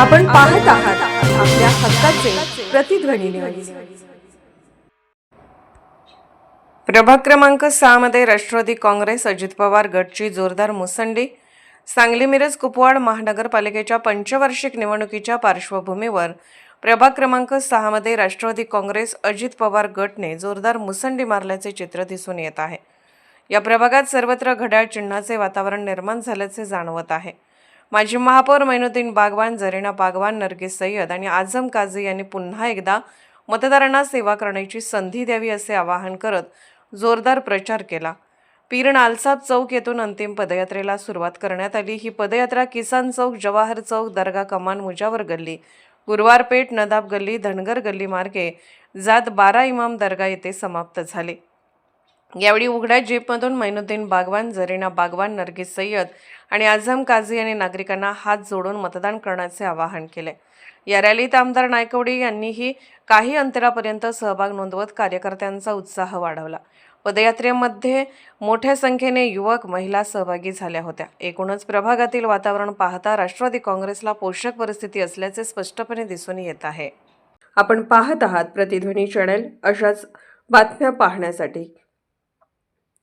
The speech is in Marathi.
आपण पाहत आहात आपल्या हक्काचे प्रतिध्वनी न्यूज प्रभाग क्रमांक सहा मध्ये राष्ट्रवादी काँग्रेस अजित पवार गटची जोरदार मुसंडी. सांगली मिरज कुपवाड महानगरपालिकेच्या पंचवार्षिक निवडणुकीच्या पार्श्वभूमीवर प्रभाग क्रमांक सहामध्ये राष्ट्रवादी काँग्रेस अजित पवार गटने जोरदार मुसंडी मारल्याचे चित्र दिसून येत आहे. या प्रभागात सर्वत्र घड्याळ चिन्हाचे वातावरण निर्माण झाल्याचे जाणवत आहे. माजी महापौर मैनुद्दीन बागवान जरीना बागवान नरगिस सय्यद आणि आझम काझी यांनी पुन्हा एकदा मतदारांना सेवा करण्याची संधी द्यावी असे आवाहन करत जोरदार प्रचार केला. पीर नालसाब चौक येथून अंतिम पदयात्रेला सुरुवात करण्यात आली. ही पदयात्रा किसान चौक जवाहर चौक दर्गा कमान मुजावर गल्ली गुरुवारपेठ नदाब गल्ली धनगर गल्ली मार्गे जात बारा इमाम दर्गा येथे समाप्त झाली. यावेळी उघड्या जीपमधून मैनुद्दीन बागवान जरीना बागवान नरगिस सय्यद आणि आझम काझी यांनी नागरिकांना हात जोडून मतदान करण्याचे आवाहन केले. या रॅलीत आमदार नायकवडी यांनीही काही अंतरापर्यंत सहभाग नोंदवत कार्यकर्त्यांचा उत्साह वाढवला. पदयात्रेमध्ये मोठ्या संख्येने युवक महिला सहभागी झाल्या होत्या. एकूणच प्रभागातील वातावरण पाहता राष्ट्रवादी काँग्रेसला पोषक परिस्थिती असल्याचे स्पष्टपणे दिसून येत आहे. आपण पाहत आहात प्रतिध्वनी चॅनल अशाच बातम्या पाहण्यासाठी